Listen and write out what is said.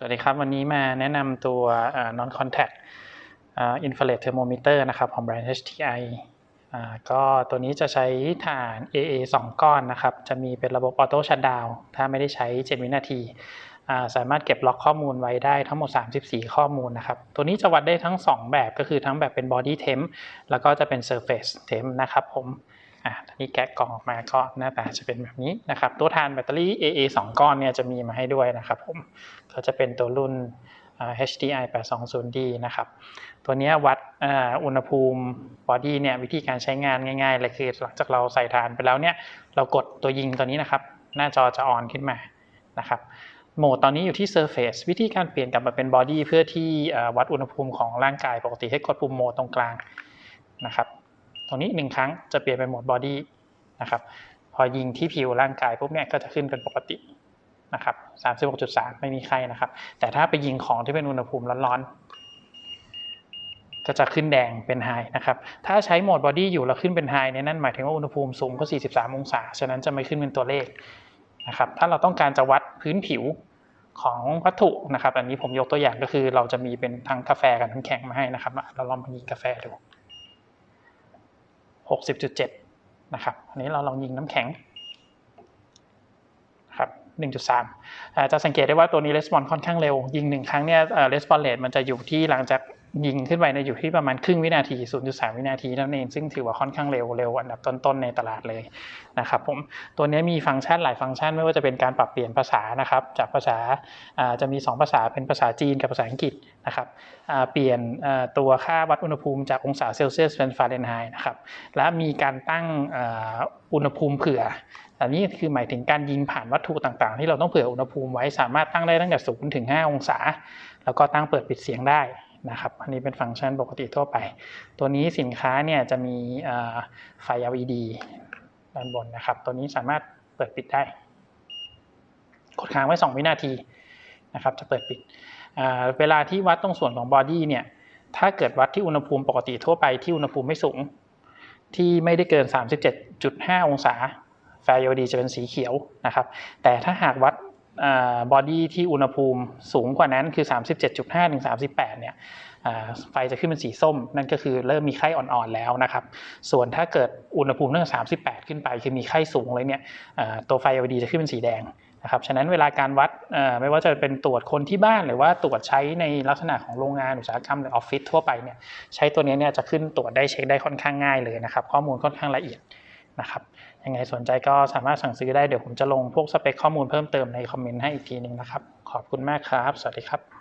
สวัสดีครับ วันนี้มาแนะนำตัว non contact infrared thermometer นะครับของแบรนด์ HTI ก็ตัวนี้จะใช้ฐาน AA 2 ก้อนนะครับ จะมีเป็นระบบ auto shutdown ถ้าไม่ได้ใช้ 7 วินาที สามารถเก็บล็อกข้อมูลไว้ได้ทั้งหมด 34 ข้อมูลนะครับ ตัวนี้จะวัดได้ทั้ง 2 แบบก็คือทั้งแบบเป็น body temp แล้วก็จะเป็น surface temp นะครับผม อะทีนี้แกะกล่องออกมาก็หน้าตาจะเป็นแบบนี้นะครับ ตัวทานแบตเตอรี่ AA 2 ก้อนเนี่ยจะมีมาให้ด้วยนะครับผมก็จะเป็นตัวรุ่น HDI 820D นะครับ ตัวนี้วัดอุณหภูมิบอดี้เนี่ยวิธีการใช้งานง่ายๆเลยคือหลังจากเราใส่ทานไปแล้วเนี่ยเรากดตัวยิงตัวนี้นะครับ หน้าจอจะออนขึ้นมานะครับโหมดตอนนี้อยู่ที่ Surface วิธีการเปลี่ยนกลับมาเป็นบอดี้เพื่อที่วัดอุณหภูมิของร่างกายปกติให้กดปุ่มโหมดตรงกลางนะครับ ตรงนี้หนึ่งครั้งจะเปลี่ยนเป็นโหมดบอดี้นะครับ พอยิงที่ผิวร่างกายปุ๊บเนี่ยก็จะขึ้นเป็นปกตินะครับ36.3 ไม่มีไข้นะครับ แต่ถ้าไปยิงของที่เป็นอุณหภูมิร้อนๆ ก็จะขึ้นแดงเป็นไฮนะครับ ถ้าใช้โหมดบอดี้อยู่แล้วขึ้นเป็นไฮเนี่ยนั่นหมายถึงว่าอุณหภูมิสูงกว่า43 องศา ฉะนั้นจะไม่ขึ้นเป็นตัวเลขนะครับ ถ้าเราต้องการจะวัดพื้นผิวของวัตถุนะครับ อันนี้ผมยกตัวอย่างก็คือเราจะมีเป็นทั้งกาแฟกับน้ำแข็งมาให้นะครับ เราลองมายิงกาแฟดู 60.7 นะครับ อันนี้เราลองยิงน้ำแข็งครับ1.3จะสังเกตได้ว่าตัวนี้ response ค่อนข้างเร็ว ยิงหนึ่งครั้งเนี่ย response rate มันจะอยู่ที่หลังจาก ยิงขึ้นไปในอยู่ที่ประมาณครึ่งวินาที 0.3 วินาทีนั่นเอง ซึ่งถือว่าค่อนข้างเร็วเร็วอันดับต้นๆในตลาดเลยนะครับผม ตัวนี้มีฟังก์ชันหลายฟังก์ชันไม่ว่าจะเป็นการปรับเปลี่ยนภาษานะครับ จากภาษาจะมี 2 ภาษาเป็นภาษาจีนกับภาษาอังกฤษนะครับเปลี่ยนตัวค่าวัดอุณหภูมิจากองศาเซลเซียสเป็นฟาเรนไฮต์นะครับ และมีการตั้งอุณหภูมิเผื่ออันนี้คือหมายถึงการยิงผ่านวัตถุต่างๆ ที่เราต้องเผื่ออุณหภูมิไว้สามารถตั้งได้ตั้งแต่ศูนย์ถึง 5 องศา แล้วก็ตั้งเปิดปิดเสียงได้ นะครับ อันนี้เป็นฟังก์ชันปกติทั่วไป ตัวนี้สินค้าเนี่ยจะมีไฟ LED ด้านบนนะครับ ตัวนี้สามารถเปิดปิดได้ กดค้างไว้ 2 วินาทีนะครับ จะเปิดปิด เวลาที่วัดตรงส่วนของบอดี้เนี่ย ถ้าเกิดวัดที่อุณหภูมิปกติทั่วไปที่อุณหภูมิไม่สูง ที่ไม่ได้เกิน 37.5 องศาไฟ LED จะเป็นสีเขียวนะครับ แต่ถ้าหากวัด บอดี้ที่อุณหภูมิสูงกว่านั้นคือ 37.5 ถึง 38 เนี่ยไฟจะขึ้นเป็นสีส้ม นั่นก็คือเริ่มมีไข้อ่อนๆแล้วนะครับ ส่วนถ้าเกิดอุณหภูมิตั้งแต่38 ขึ้นไป คือมีไข้สูงเลยเนี่ยตัวไฟ LED จะขึ้นเป็นสีแดงนะครับ ฉะนั้นเวลาการวัดไม่ว่าจะเป็นตรวจคนที่บ้านหรือว่าตรวจใช้ในลักษณะของโรงงานอุตสาหกรรมหรือออฟฟิศทั่วไปเนี่ยใช้ตัวนี้เนี่ยจะขึ้นตรวจได้เช็คได้ค่อนข้างง่ายเลยนะครับ ข้อมูลค่อนข้างละเอียดนะครับ ยังไงสนใจก็สามารถสั่งซื้อได้เดี๋ยวผมจะลงพวกสเปคข้อมูลเพิ่มเติมในคอมเมนต์ให้อีกทีหนึ่งนะครับ ขอบคุณมากครับ สวัสดีครับ